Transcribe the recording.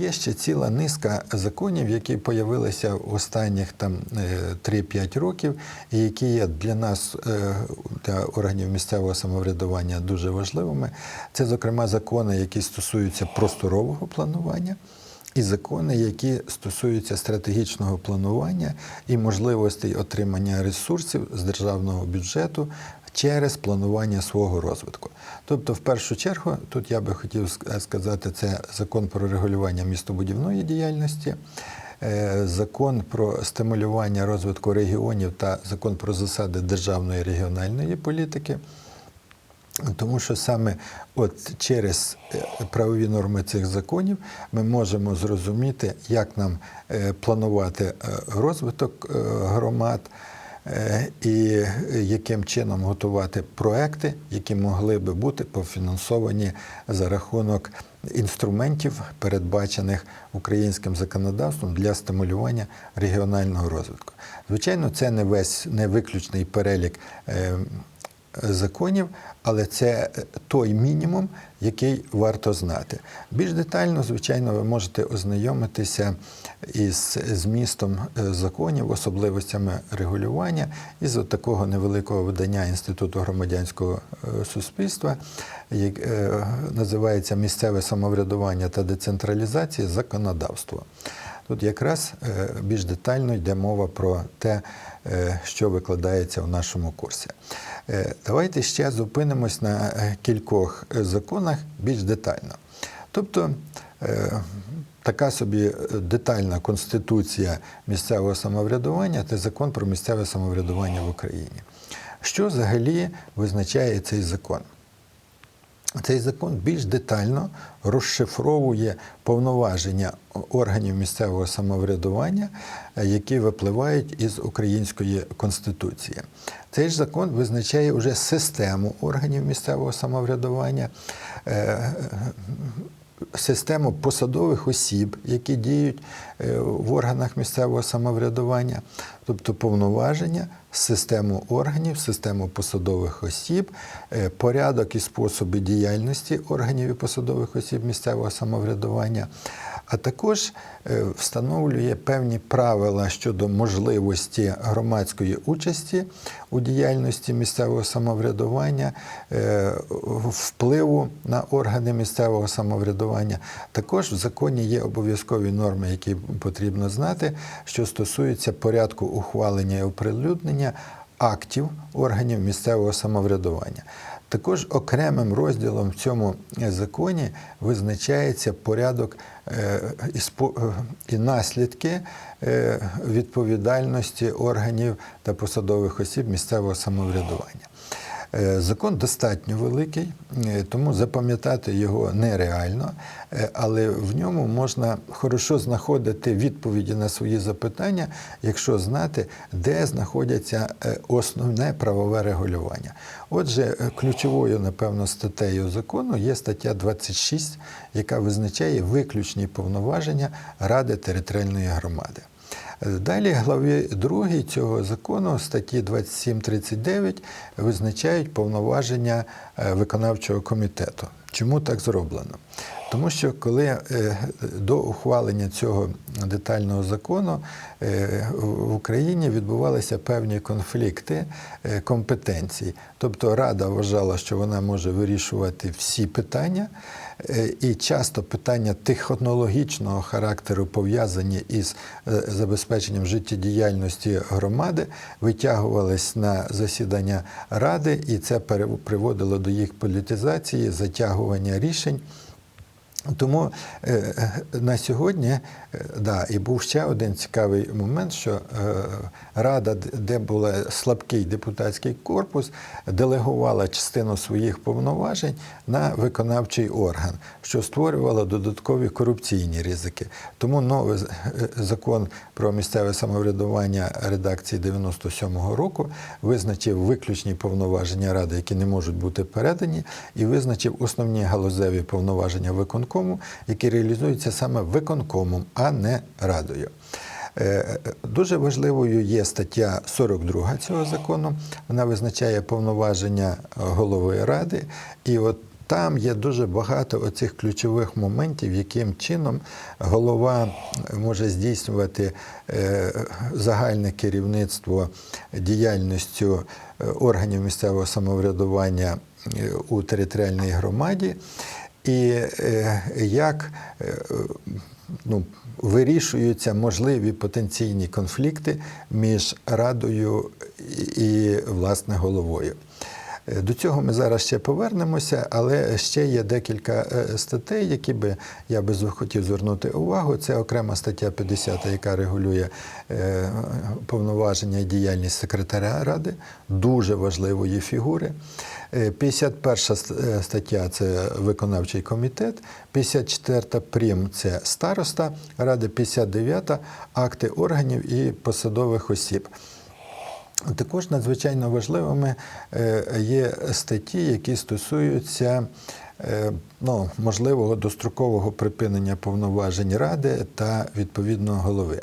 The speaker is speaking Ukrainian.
є ще ціла низка законів, які появилися в останніх там е, 3-5 років, і які є для нас, е, для органів місцевого самоврядування, дуже важливими. Це, зокрема, закони, які стосуються просторового планування. І закони, які стосуються стратегічного планування і можливостей отримання ресурсів з державного бюджету через планування свого розвитку. Тобто, в першу чергу, тут я би хотів сказати, це закон про регулювання містобудівної діяльності, е, закон про стимулювання розвитку регіонів та закон про засади державної регіональної політики. Тому що саме от через е, правові норми цих законів ми можемо зрозуміти, як нам е, планувати е, розвиток е, громад е, і яким чином готувати проекти, які могли би бути пофінансовані за рахунок інструментів, передбачених українським законодавством для стимулювання регіонального розвитку. Звичайно, це не весь не виключний перелік. Е, законів, але це той мінімум, який варто знати. Більш детально, звичайно, ви можете ознайомитися із змістом е, законів, особливостями регулювання із от такого невеликого видання Інституту громадянського е, суспільства, як е, називається Місцеве самоврядування та децентралізація законодавство. Тут якраз е, більш детально йде мова про те, е, що викладається в нашому курсі. Е, Давайте ще зупинимось на кількох законах більш детально. Тобто така собі детальна конституція місцевого самоврядування це закон про місцеве самоврядування в Україні. Що взагалі визначає цей закон? Цей закон більш детально розшифровує повноваження органів місцевого самоврядування, е, які випливають із української конституції. Цей ж закон визначає вже систему органів місцевого самоврядування, е, систему посадових осіб, які діють е, в органах місцевого самоврядування, тобто повноваження, систему органів, систему посадових осіб, е, порядок і способи діяльності органів і посадових осіб місцевого самоврядування, а також е, встановлює певні правила щодо можливості громадської участі у діяльності місцевого самоврядування, е, впливу на органи місцевого самоврядування. Також в законі є обов'язкові норми, які потрібно знати, що стосуються порядку ухвалення і оприлюднення актів органів місцевого самоврядування. Також окремим розділом в цьому законі визначається порядок е, і е, наслідки е, відповідальності органів та посадових осіб місцевого самоврядування. Е, Закон достатньо великий, е, тому запам'ятати його нереально, е, але в ньому можна хорошо знаходити відповіді на свої запитання, якщо знати, де знаходяться основне правове регулювання. Отже, ключовою, напевно, статтею закону є стаття 26, яка визначає виключні повноваження Ради територіальної громади. Далі главі 2 цього закону статті 27-39 визначають повноваження е, виконавчого комітету. Чому так зроблено? Тому що коли е, до ухвалення цього детального закону е, в Україні відбувалися певні конфлікти е, компетенцій. Тобто Рада вважала, що вона може вирішувати всі питання, і часто питання технологічного характеру пов'язані із забезпеченням життєдіяльності громади, витягувались на засідання ради, і це приводило до їх політизації, затягування рішень. Тому е, е, на сьогодні е, да, і був ще один цікавий момент, що рада, де був слабкий депутатський корпус, делегувала частину своїх повноважень на виконавчий орган, що створювало додаткові корупційні ризики. Тому новий закон про місцеве самоврядування редакції 97-го року визначив виключні повноваження ради, які не можуть бути передані, і визначив основні галузеві повноваження виконкому, які реалізуються саме виконкомом, а не радою. Е, Дуже важливою є стаття 42 цього закону. Вона визначає повноваження голови ради. І от там є дуже багато оцих ключових моментів, яким чином голова може здійснювати е, загальне керівництво діяльністю е, органів місцевого самоврядування е, у територіальній громаді, і е, як е, ну, вирішуються можливі потенційні конфлікти між радою і, і, власне головою. Е, До цього ми зараз ще повернемося, але ще є декілька е, статей, які би я би хотів звернути увагу. Це окрема стаття 50, яка регулює е, повноваження і діяльність секретаря ради, дуже важливої фігури. Е, 51 е, стаття це виконавчий комітет, 54 прим це староста ради, 59 акти органів і посадових осіб. Також надзвичайно важливими е, є статті, які стосуються е, ну, можливого дострокового припинення повноважень ради та відповідного голови.